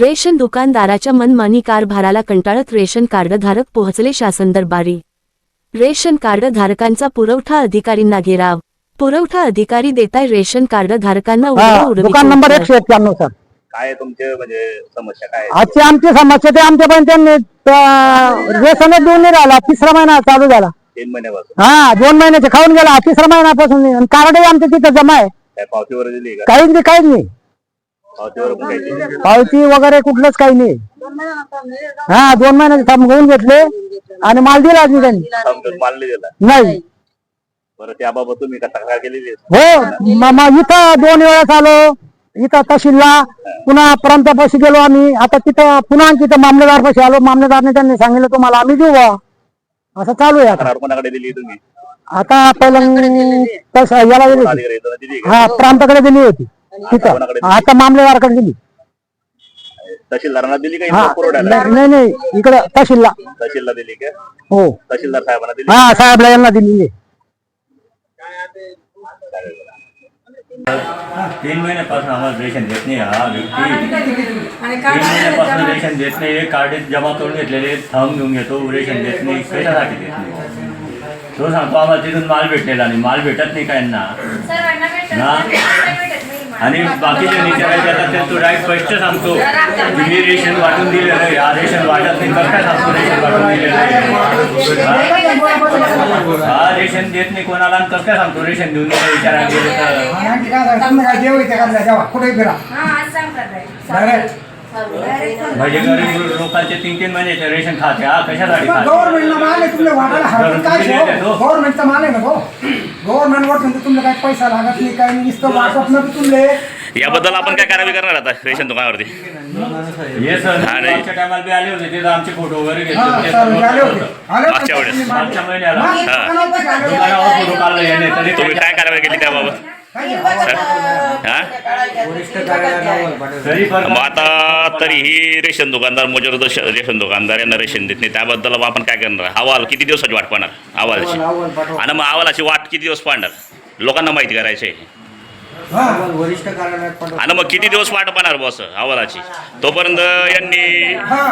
Ration दुकानदाराच्या मनमानी कारभाराला कंटाळत ration कार्डधारक पोहोचले शासन दरबारी. रेशन कार्डधारकांचा पुरवठा अधिकारींना घेराव. पुरवठा अधिकारी देताय रेशन कार्डधारकांना दुकान नंबर. एकशे एक्क्याण्णव सर. काय तुमचे म्हणजे समस्या काय आहे? आजची आमची समस्या ते आमच्या पण त्यांनी त्या रेशनच देऊन नाही राहिला. तिसरा महिना चालू झाला. तीन महिन्यापासून. हा दोन महिन्याचे खाऊन गेला. तिसरा महिन्यापासून नाही. आणि कार्डही आमच्या तिथं जमा आहे. काय पावतीवर दिली का? काहीच नाही काहीच नाही पावतीवर पण काही दिली पावती वगैरे कुठलंच काही नाही. हा दोन महिन्याचे थांबवून घेतले आणि माल दिला नाही त्यांनी. दिला. नाही. बरं त्याबाबत तुम्ही का तक्रार केलेली? हो इथं दोन वेळेस आलो. इथं तहसीलला. पुन्हा प्रांतापाशी गेलो आम्ही. आता तिथं पुन्हा आणखी तिथं मामलेदार पाशी आलो. मामलेदारने त्यांनी सांगितलं तुम्हाला आम्ही देऊ बा असं चालू आहे आता. कोणाकडे दिली तुम्ही? आता पहिलं तसं याला दिली हा प्रांताकडे दिली होती. तिथं कोणाकडे आता मामलेदारकडे दिली. तहसीलदारांना दिली का हा. नाही नाही इकडं तहसीलला तहसीलला दिली का? हो. तहसीलदार साहेबांना दिली? हा साहेबला यांना दिलेली. आहे. तीन महिन्यापासून आम्हाला रेशन देत नाही हा व्यक्ती. तीन महिन्यापासून रेशन देत नाही कार्ड जमा करून घेतलेले थंब घेऊन घेतो रेशन देत नाही कशासाठी देत नाही? तो सांगतो आम्हाला तिथून माल भेटलेला नाही माल भेटत नाही काय यांना सर्वांना भेटत ना? नाही. आणि बाकीचे विचारायचे आता ते तो डायरेक्ट स्पष्ट सांगतो. की मी रेशन वाटून दिलेलं आहे. हा रेशन वाटत नाही. कसं काय सांगतो रेशन वाटून दिलेलं आहे. हा? हा रेशन देत नाही कोणाला आणि कसं काय सांगतो? रेशन देऊन दिलं विचारायला गेलं तर. हा. म्हणजे गरीब लोकांचे तीन तीन महिन्याचे रेशन खाते. हा कशासाठी खाते? गव्हर्नमेंटला माल आहे तुमच्या वाटायला हरकत काय तो? गव्हर्नमेंटचा माल आहे ना गव्हर्नमेंट वर तुमचं तुमला काही पैसा लागत नाही काही नाही नुसतं वाटप न तुमले याबद्दल आपण काय कारवाई करणार आता रेशन दुकानावरती हे सर हा, नाही. मागच्या टायमाला बी आले होते तिथं आमचे फोटो वगैरे घेतले हा होते. सर मी आले होते आले होते. मागच्या वेळेस. मागच्या महिन्याला मागच्या हा. महिन्यात आले होते. दुकानावर फोटो काढला याने तरी तुम्ही काय कारवाई केली त्याबाबत हा मग आता तरीही रेशन दुकानदार मजूर रेशन दुकानदार यांना रेशन देत नाही. त्याबद्दल आपण काय करणार? अहवाल किती दिवसाची वाट पाहणार? अहवालाची आणि मग अहवालाची वाट किती दिवस पाहणार? लोकांना माहिती करायची वरिष्ठ. आणि मग किती दिवस वाट पाहणार बॉस अहवालाची? तोपर्यंत यांनी हा.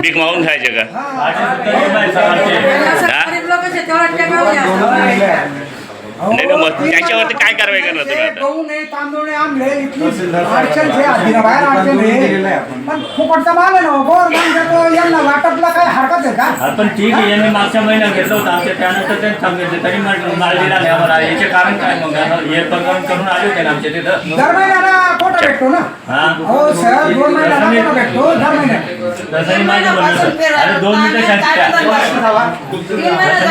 भीक मागून खायचे का? नाही ना, मग त्याच्यावरती काय कारवाई करणार तुम्ही आता? गहू नाही तांदूळ नाही आंबले इथली अडचण आहे आधीना बाहेर अडचण आहे. पण फुकटचा माल आहे ना गव्हर्नमेंट देतो यांना वाटपला काय हरकत आहे का? हा, पण ठीक आहे यांनी मागच्या महिन्यात घेतलं होतं आमच्या त्यानंतर त्यांनी सांगितलं तरी माल माल दिला नाही आम्हाला. याचे कारण काय मग? आता हे प्रकरण करून आले होते ना आमच्या तिथं. दर महिन्याला कोटा भेटतो ना? हा? हो सर दोन महिन्याला कोटा भेटतो दर महिन्यात. तसंही माझं म्हणणं होतं. अरे दोन मिनिटं शांत तसंही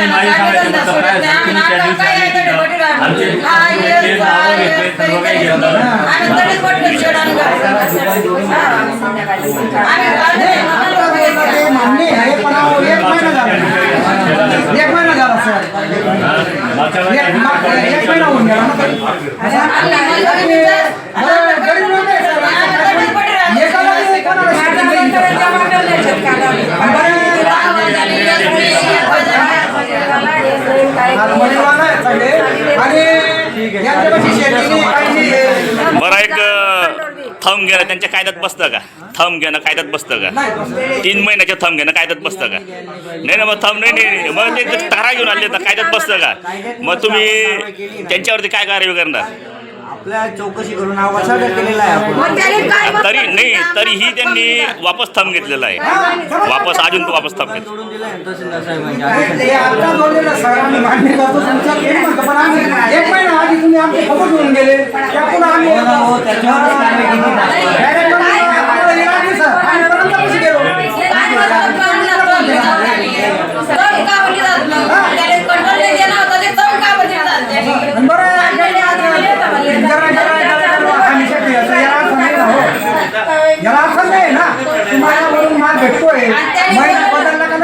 माझी सांगायचं होतं काय. तुम्ही त्या दिवशी आले तिथं. तरी बटी आमचे राहणार. हा, ते येस, नावं हा, घेतले, येस, सर्व काही तरी घेतलं. तरी. आम्ही तरीच बटी शेणाने घालतो. हा, आम्ही संध्याकाळी. आम्ही नाही, आता बोलला ते मान्य आहे पण अहो, एक महिना झाला एक महिना झाला सर मागच्या एक वेळेस मा- एक महिना होऊन गेला ना तरी. बरं, गरीब लोक आहे सर. एकाला नाही, कोणाला शिकवत नाही. आता मजुरवाला आहे सगळे. आणि यांच्यापाशी शेती नाही, काही नाही आहे. बरं एक थंब घेणं त्यांच्या कायद्यात बसतं का? थंब घेणं कायद्यात बसतं का. तीन महिन्याच्या थंब घेणं कायद्यात बसतं का? नाही ना मग थंब नाही नाही मग ते ते तारा घेऊन आले तर कायद्यात बसतं का? मग तुम्ही त्यांच्यावरती काय कारवाई करणार? आपल्या चौकशी करून सादर केलेला आहे आपण. तरी नाही तरीही त्यांनी वापस थंब घेतलेला आहे. वापस अजून वापस थंब घेतलं जोडून दिलाय ना तहसीलदार साहेबांच्या नाही, आदेशाने. ते आता जोडलेलं सर आम्ही मान्य करतो तुमचं ते म्हणतो, पण आम्ही एक महिना आधी तुम्ही आमचे खबर घेऊन गेले. त्यापुढे आम्ही हो ना, हो, त्याच्यावरच कारवाई केली. जाते. Direct आम्हाला हे लागले, सर. आम्ही पर्यंत कशी गेलो? आणि बरं, जरा- जरा- जरा- जरा आम्ही शेती असं याला असं नाही ना, हो. याला असं नाही ना तुम्हाला वरून माल भेटतोय महिना बदलला का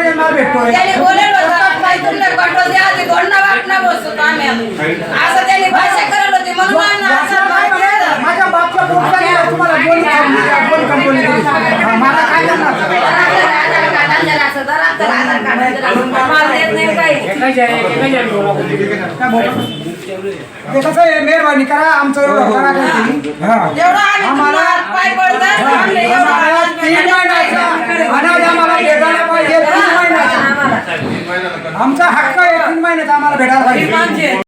असं त्यांनी भाषा करत होती. म्हणून आम्ही असं माहिती आहे. माझ्या बापच्या पोटाला गेला, तुम्हाला दोन कंपनी- दोन कंपनी दिली. हा, मला काय करणार? ते कसं आहे मेहरबानी करा आमचं एवढं काहीतरी. हा. आम्हाला आमचा हक्क आहे तीन महिन्यात आम्हाला भेटायला पाहिजे.